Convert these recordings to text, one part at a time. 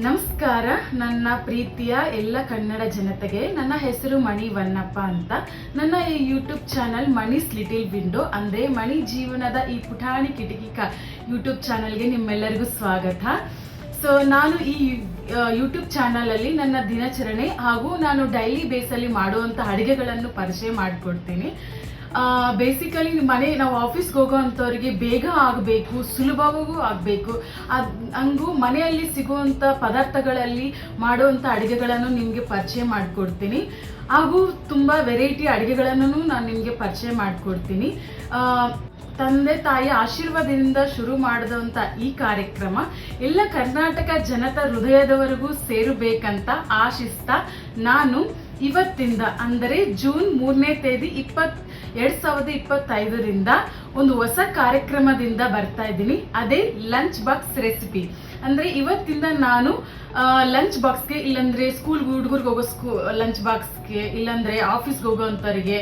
ನಮಸ್ಕಾರ, ನನ್ನ ಪ್ರೀತಿಯ ಎಲ್ಲ ಕನ್ನಡ ಜನತೆಗೆ ನನ್ನ ಹೆಸರು ಮಣಿ ವನ್ನಪ್ಪ ಅಂತ. ನನ್ನ ಈ YouTube channel Mani's little window ಅಂದರೆ ಮಣಿ ಜೀವನದ ಈ ಪುಟಾಣಿ ಕಿಟಕಿ ಕ ಯೂಟ್ಯೂಬ್ ಚಾನಲ್ಗೆ ನಿಮ್ಮೆಲ್ಲರಿಗೂ ಸ್ವಾಗತ. ಸೊ ನಾನು ಈ ಯೂಟ್ಯೂಬ್ ಚಾನಲಲ್ಲಿ ನನ್ನ ದಿನಚರಣೆ ಹಾಗೂ ನಾನು ಡೈಲಿ ಬೇಸಲ್ಲಿ ಮಾಡುವಂತ ಅಡುಗೆಗಳನ್ನು ಪರಿಚಯ ಮಾಡಿಕೊಡ್ತೀನಿ. ಬೇಸಿಕಲಿ ಮನೆ ನಾವು ಆಫೀಸ್ಗೆ ಹೋಗೋ ಅಂಥವ್ರಿಗೆ ಬೇಗ ಆಗಬೇಕು, ಸುಲಭವಾಗೂ ಆಗಬೇಕು. ಅದು, ಹಂಗೂ ಮನೆಯಲ್ಲಿ ಸಿಗುವಂಥ ಪದಾರ್ಥಗಳಲ್ಲಿ ಮಾಡುವಂಥ ಅಡುಗೆಗಳನ್ನು ನಿಮಗೆ ಪರಿಚಯ ಮಾಡಿಕೊಡ್ತೀನಿ. ಹಾಗೂ ತುಂಬ ವೆರೈಟಿ ಅಡುಗೆಗಳನ್ನು ನಾನು ನಿಮಗೆ ಪರಿಚಯ ಮಾಡಿಕೊಡ್ತೀನಿ. ತಂದೆ ತಾಯಿ ಆಶೀರ್ವಾದದಿಂದ ಶುರು ಮಾಡಿದಂಥ ಈ ಕಾರ್ಯಕ್ರಮ ಎಲ್ಲ ಕರ್ನಾಟಕ ಜನತಾ ಹೃದಯದವರೆಗೂ ಸೇರಬೇಕಂತ ಆಶಿಸ್ತಾ ನಾನು ಇವತ್ತಿಂದ, ಅಂದರೆ ಜೂನ್ ಮೂರನೇ ತೇದಿ ಇಪ್ಪತ್ ಎರಡ್ ಸಾವಿರದ ಇಪ್ಪತ್ತೈದರಿಂದ ಒಂದು ಹೊಸ ಕಾರ್ಯಕ್ರಮದಿಂದ ಬರ್ತಾ ಇದ್ದೀನಿ. ಅದೇ ಲಂಚ್ ಬಾಕ್ಸ್ ರೆಸಿಪಿ ಅಂದ್ರೆ ಇವತ್ತಿಂದ ನಾನು ಲಂಚ್ ಬಾಕ್ಸ್ಗೆ ಇಲ್ಲಾಂದ್ರೆ ಸ್ಕೂಲ್ ಹುಡುಗರಿಗೆ ಹೋಗೋ ಸ್ಕೂ ಲಂಚ್ ಬಾಕ್ಸ್ಗೆ ಇಲ್ಲಾಂದ್ರೆ ಆಫೀಸ್ಗೆ ಹೋಗೋವಂಥವ್ರಿಗೆ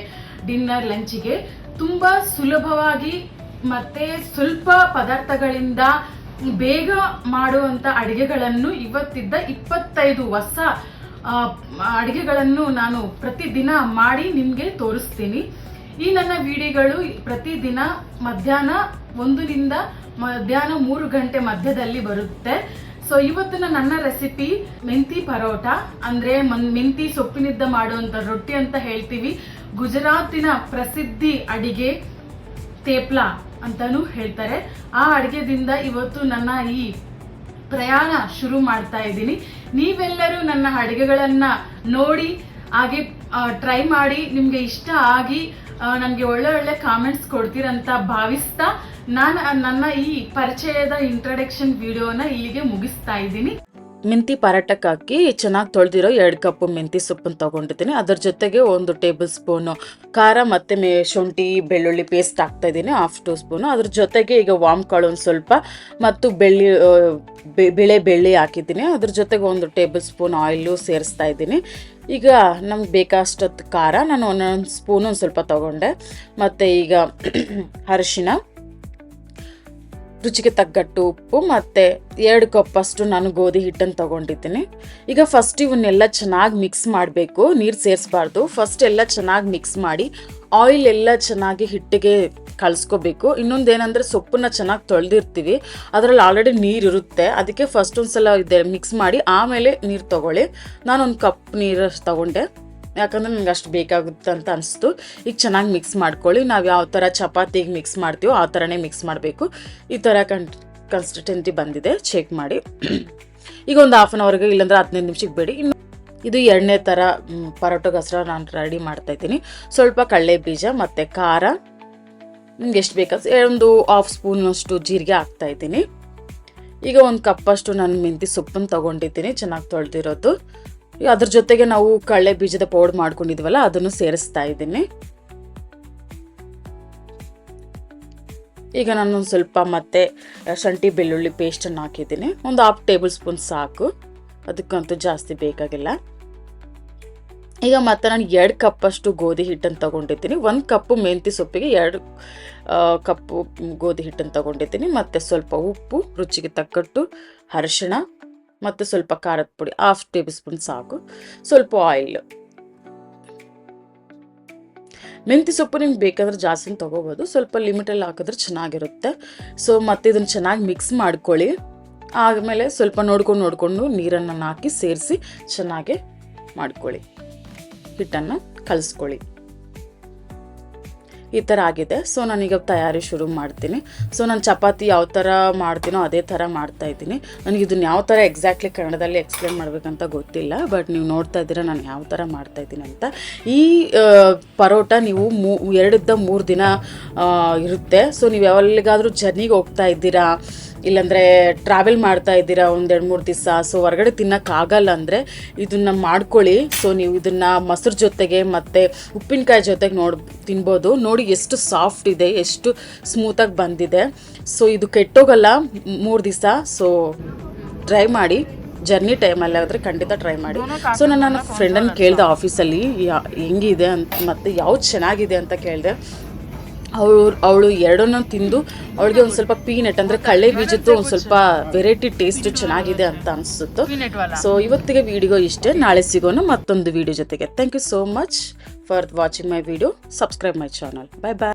ಡಿನ್ನರ್ ಲಂಚಿಗೆ ತುಂಬಾ ಸುಲಭವಾಗಿ ಮತ್ತೆ ಸ್ವಲ್ಪ ಪದಾರ್ಥಗಳಿಂದ ಬೇಗ ಮಾಡುವಂತ ಅಡಿಗೆಗಳನ್ನು ಇವತ್ತಿದ್ದ ಇಪ್ಪತ್ತೈದು ಹೊಸ ಅಡಿಗೆಗಳನ್ನು ನಾನು ಪ್ರತಿದಿನ ಮಾಡಿ ನಿಮಗೆ ತೋರಿಸ್ತೀನಿ. ಈ ನನ್ನ ವಿಡಿಯೋಗಳು ಪ್ರತಿದಿನ ಮಧ್ಯಾಹ್ನ ಒಂದರಿಂದ ಮಧ್ಯಾಹ್ನ ಮೂರು ಗಂಟೆ ಮಧ್ಯದಲ್ಲಿ ಬರುತ್ತೆ. ಸೊ ಇವತ್ತಿನ ನನ್ನ ರೆಸಿಪಿ ಮೆಂತಿ ಪರೋಟ, ಅಂದ್ರೆ ಮೆಂತಿ ಸೊಪ್ಪಿನಿಂದ ಮಾಡುವಂತ ರೊಟ್ಟಿ ಅಂತ ಹೇಳ್ತೀವಿ. ಗುಜರಾತಿನ ಪ್ರಸಿದ್ಧಿ ಅಡಿಗೆ ತೇಪ್ಲಾ ಅಂತಾನೂ ಹೇಳ್ತಾರೆ. ಆ ಅಡಿಗೆದಿಂದ ಇವತ್ತು ನನ್ನ ಈ ಪ್ರಯಾಣ ಶುರು ಮಾಡ್ತಾ ಇದ್ದೀನಿ. ನೀವೆಲ್ಲರೂ ನನ್ನ ಅಡುಗೆಗಳನ್ನ ನೋಡಿ, ಹಾಗೆ ಟ್ರೈ ಮಾಡಿ, ನಿಮ್ಗೆ ಇಷ್ಟ ಆಗಿ ನನಗೆ ಒಳ್ಳೆ ಒಳ್ಳೆ ಕಾಮೆಂಟ್ಸ್ ಕೊಡ್ತೀರಂತ ಭಾವಿಸ್ತಾ, ನಾನು, ನನ್ನ ಈ ಪರಿಚಯದ ಇಂಟ್ರಡಕ್ಷನ್ ವಿಡಿಯೋನ ಇಲ್ಲಿಗೆ ಮುಗಿಸ್ತಾ ಇದ್ದೀನಿ. ಮೆಂತಿ ಪರಾಟಕ್ಕೆ ಹಾಕಿ ಚೆನ್ನಾಗಿ ತೊಳೆದಿರೋ ಎರಡು ಕಪ್ಪು ಮೆಂತಿ ಸೊಪ್ಪನ್ನು ತೊಗೊಂಡಿದ್ದೀನಿ. ಅದ್ರ ಜೊತೆಗೆ ಒಂದು ಟೇಬಲ್ ಸ್ಪೂನು ಖಾರ, ಮತ್ತು ಮೇ ಶುಂಠಿ, ಬೆಳ್ಳುಳ್ಳಿ ಪೇಸ್ಟ್ ಹಾಕ್ತಾ ಇದ್ದೀನಿ ಹಾಫ್ ಟೂ ಸ್ಪೂನು ಅದ್ರ ಜೊತೆಗೆ ಈಗ ವಾಮ್ ಕಾಳು ಒಂದು ಸ್ವಲ್ಪ, ಮತ್ತು ಬೆಳ್ಳಿ ಬಿಳೆ ಬೆಳ್ಳಿ ಹಾಕಿದ್ದೀನಿ. ಅದ್ರ ಜೊತೆಗೆ ಒಂದು ಟೇಬಲ್ ಸ್ಪೂನ್ ಆಯಿಲು ಸೇರಿಸ್ತಾ ಇದ್ದೀನಿ. ಈಗ ನಮ್ಗೆ ಬೇಕಾಷ್ಟೊತ್ತು ಖಾರ, ನಾನು ಒಂದೊಂದು ಸ್ಪೂನು ಒಂದು ಸ್ವಲ್ಪ ತೊಗೊಂಡೆ. ಮತ್ತು ಈಗ ಅರಿಶಿನ. ರುಚಿಗೆ ತಗ್ಗಟ್ಟು ಉಪ್ಪು ಮತ್ತು ಎರಡು ಕಪ್ಪಷ್ಟು ನಾನು ಗೋಧಿ ಹಿಟ್ಟನ್ನು ತೊಗೊಂಡಿದ್ದೀನಿ. ಈಗ ಫಸ್ಟ್ ಇವನ್ನೆಲ್ಲ ಚೆನ್ನಾಗಿ ಮಿಕ್ಸ್ ಮಾಡಬೇಕು, ನೀರು ಸೇರಿಸ್ಬಾರ್ದು. ಫಸ್ಟ್ ಎಲ್ಲ ಚೆನ್ನಾಗಿ ಮಿಕ್ಸ್ ಮಾಡಿ ಆಯಿಲ್ ಎಲ್ಲ ಚೆನ್ನಾಗಿ ಹಿಟ್ಟಿಗೆ ಕಳಿಸ್ಕೋಬೇಕು. ಇನ್ನೊಂದು ಏನಂದರೆ ಸೊಪ್ಪನ್ನ ಚೆನ್ನಾಗಿ ತೊಳೆದಿರ್ತೀವಿ. ಅದರಲ್ಲಿ ಆಲ್ರೆಡಿ ನೀರು ಇರುತ್ತೆ. ಅದಕ್ಕೆ ಫಸ್ಟ್ ಒಂದು ಸಲ ಇದೆ ಮಿಕ್ಸ್ ಮಾಡಿ, ಆಮೇಲೆ ನೀರು ತೊಗೊಳ್ಳಿ. ನಾನೊಂದು ಕಪ್ ನೀರು ತಗೊಂಡೆ. ಯಾಕಂದ್ರೆ ನನಗೆ ಅಷ್ಟು ಬೇಕಾಗುತ್ತೆ ಅಂತ ಅನಿಸ್ತು. ಈಗ ಚೆನ್ನಾಗಿ ಮಿಕ್ಸ್ ಮಾಡ್ಕೊಳ್ಳಿ. ನಾವು ಯಾವ ಥರ ಚಪಾತಿಗೆ ಮಿಕ್ಸ್ ಮಾಡ್ತೀವೋ ಆ ಥರನೇ ಮಿಕ್ಸ್ ಮಾಡಬೇಕು. ಈ ಥರ ಕನ್ ಕನ್ಸಿಸ್ಟೆನ್ಸಿ ಬಂದಿದೆ. ಚೆಕ್ ಮಾಡಿ. ಈಗ ಒಂದು ಹಾಫ್ ಆನ್ ಅವರ್ಗೆ ಇಲ್ಲಾಂದ್ರೆ ಹದಿನೈದು ನಿಮಿಷಕ್ಕೆ ಬೇಡಿ. ಇನ್ನು ಇದು ಎರಡನೇ ಥರ ಪರೋಟೋ ಗಸರ ನಾನು ರೆಡಿ ಮಾಡ್ತಾ ಇದ್ದೀನಿ. ಸ್ವಲ್ಪ ಕಡಲೆ ಬೀಜ, ಮತ್ತು ಖಾರ. ನಿಮ್ಗೆ ಎಷ್ಟು ಬೇಕಾದ ಒಂದು ಹಾಫ್ ಸ್ಪೂನಷ್ಟು ಜೀರಿಗೆ ಹಾಕ್ತಾ ಇದ್ದೀನಿ. ಈಗ ಒಂದು ಕಪ್ಪಷ್ಟು ನಾನು ಮೆಂತಿ ಸೊಪ್ಪನ್ನು ತೊಗೊಂಡಿದ್ದೀನಿ. ಚೆನ್ನಾಗಿ ತೊಳೆದಿರೋದು. ಅದ್ರ ಜೊತೆಗೆ ನಾವು ಕಳ್ಳೆ ಬೀಜದ ಪೌಡರ್ ಮಾಡ್ಕೊಂಡಿದ್ವಲ್ಲ, ಅದನ್ನು ಸೇರಿಸ್ತಾ ಇದ್ದೀನಿ. ಈಗ ನಾನು ಸ್ವಲ್ಪ ಮತ್ತೆ ಶುಂಠಿ, ಬೆಳ್ಳುಳ್ಳಿ ಪೇಸ್ಟನ್ನು ಹಾಕಿದ್ದೀನಿ. ಒಂದು ಹಾಫ್ ಟೇಬಲ್ ಸ್ಪೂನ್ ಸಾಕು. ಅದಕ್ಕಂತೂ ಜಾಸ್ತಿ ಬೇಕಾಗಿಲ್ಲ. ಈಗ ಮತ್ತೆ ನಾನು ಎರಡು ಕಪ್ಪಷ್ಟು ಗೋಧಿ ಹಿಟ್ಟನ್ನು ತಗೊಂಡಿದ್ದೀನಿ. ಒಂದು ಕಪ್ಪು ಮೆಂತಿ ಸೊಪ್ಪಿಗೆ ಎರಡು ಕಪ್ಪು ಗೋಧಿ ಹಿಟ್ಟನ್ನು ತಗೊಂಡಿದ್ದೀನಿ. ಮತ್ತು ಸ್ವಲ್ಪ ಉಪ್ಪು, ರುಚಿಗೆ ತಕ್ಕಟ್ಟು ಅರಿಶಿಣ ಮತ್ತು ಸ್ವಲ್ಪ ಖಾರದ ಪುಡಿ ಹಾಫ್ ಟೇಬಲ್ ಸ್ಪೂನ್ ಸಾಕು. ಸ್ವಲ್ಪ ಆಯಿಲ್ ಮೆಂತ್ಯ ಸೊಪ್ಪು ನಿಮ್ಗೆ ಬೇಕಾದ್ರೆ ಜಾಸ್ತಿ ತೊಗೋಬೋದು. ಸ್ವಲ್ಪ ಲಿಮಿಟಲ್ಲಿ ಹಾಕಿದ್ರೆ ಚೆನ್ನಾಗಿರುತ್ತೆ. ಸೊ ಮತ್ತೆ ಇದನ್ನು ಚೆನ್ನಾಗಿ ಮಿಕ್ಸ್ ಮಾಡ್ಕೊಳ್ಳಿ. ಆಮೇಲೆ ಸ್ವಲ್ಪ ನೋಡ್ಕೊಂಡು ನೋಡಿಕೊಂಡು ನೀರನ್ನು ಹಾಕಿ ಸೇರಿಸಿ ಚೆನ್ನಾಗಿ ಮಾಡ್ಕೊಳ್ಳಿ. ಹಿಟ್ಟನ್ನು ಕಲಿಸ್ಕೊಳ್ಳಿ. ಈ ಥರ ಆಗಿದೆ. ಸೊ ನಾನೀಗ ತಯಾರಿ ಶುರು ಮಾಡ್ತೀನಿ. ಸೊ ನಾನು ಚಪಾತಿ ಯಾವ ಥರ ಮಾಡ್ತೀನೋ ಅದೇ ಥರ ಮಾಡ್ತಾ ಇದ್ದೀನಿ. ನನಗೆ ಇದನ್ನ ಯಾವ ಥರ ಎಕ್ಸಾಕ್ಟ್ಲಿ ಕನ್ನಡದಲ್ಲಿ ಎಕ್ಸ್ಪ್ಲೇನ್ ಮಾಡಬೇಕಂತ ಗೊತ್ತಿಲ್ಲ ಬಟ್ ನೀವು ನೋಡ್ತಾ ಇದ್ದೀರಾ ನಾನು ಯಾವ ಥರ ಮಾಡ್ತಾ ಇದ್ದೀನಿ ಅಂತ. ಈ ಪರೋಟ ನೀವು ಮೂ ಎರಡಿದ್ದ ಮೂರು ದಿನ ಇರುತ್ತೆ. ಸೊ ನೀವು ಯಾವಲ್ಲಿಗಾದರೂ ಜರ್ನಿಗೆ ಹೋಗ್ತಾ ಇದ್ದೀರಾ? ಇಲ್ಲಾಂದರೆ ಟ್ರಾವೆಲ್ ಮಾಡ್ತಾ ಇದ್ದೀರಾ ಒಂದೆರಡು ಮೂರು ದಿವಸ ಸೊ ಹೊರಗಡೆ ತಿನ್ನೋಕ್ಕಾಗಲ್ಲ ಅಂದರೆ ಇದನ್ನು ಮಾಡ್ಕೊಳ್ಳಿ. ಸೊ ನೀವು ಇದನ್ನು ಮೊಸರು ಜೊತೆಗೆ ಮತ್ತು ಉಪ್ಪಿನಕಾಯಿ ಜೊತೆಗೆ ನೋಡಿ ತಿನ್ಬೋದು. ನೋಡಿ ಎಷ್ಟು ಸಾಫ್ಟ್ ಇದೆ ಎಷ್ಟು ಸ್ಮೂತಾಗಿ ಬಂದಿದೆ. ಸೊ ಇದು ಕೆಟ್ಟೋಗಲ್ಲ ಮೂರು ದಿವಸ. ಸೊ ಟ್ರೈ ಮಾಡಿ. ಜರ್ನಿ ಟೈಮಲ್ಲಿ ಆದರೆ ಖಂಡಿತ ಟ್ರೈ ಮಾಡಿ. ಸೊ ನಾನು ನನ್ನ ಫ್ರೆಂಡನ್ನು ಕೇಳಿದೆ ಆಫೀಸಲ್ಲಿ ಯಾ ಹೆಂಗಿದೆ ಅಂತ ಮತ್ತು ಯಾವ್ದು ಚೆನ್ನಾಗಿದೆ ಅಂತ ಕೇಳಿದೆ. ಅವಳು ಅವಳು ಎರಡನ್ನೂ ತಿಂದು ಅವಳಿಗೆ ಒಂದು ಸ್ವಲ್ಪ ಪೀನಟ್ ಅಂದರೆ ಕಳೆ ಬೀಜದ್ದು ಒಂದು ಸ್ವಲ್ಪ ವೆರೈಟಿ ಟೇಸ್ಟ್ ಚೆನ್ನಾಗಿದೆ ಅಂತ ಅನಿಸುತ್ತು. ಸೊ ಇವತ್ತಿಗೆ ವಿಡಿಯೋ ಇಷ್ಟೇ. ನಾಳೆ ಸಿಗೋಣ ಮತ್ತೊಂದು ವಿಡಿಯೋ ಜೊತೆಗೆ. Thank you so much for watching my video subscribe my channel bye bye